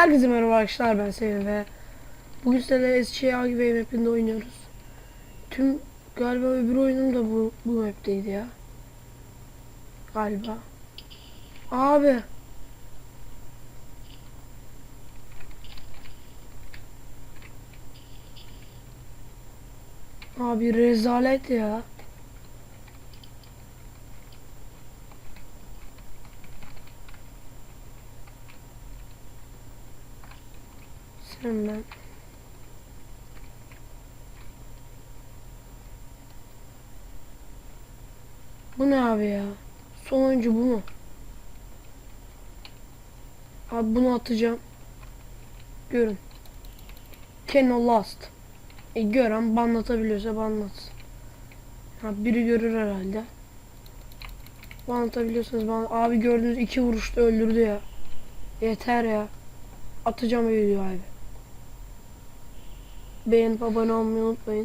Herkese merhaba arkadaşlar ben Sevim ve bugün sizlerle SCA gibi mapinde oynuyoruz. Tüm galiba öbür oyunum da bu, bu mapteydi ya. Galiba. Abi. Abi rezalet ya. Sen ben. Bu ne abi ya? Sonuncu bu mu? Abi bunu atacağım. Görün. Keno last. E gören banlatabiliyorsa banlatsın. Ha, biri görür herhalde. Banlatabiliyorsanız ban Abi gördüğünüz iki vuruşta öldürdü ya. Yeter ya. Atacağım video abi. Beğenip abone olmayı unutmayın.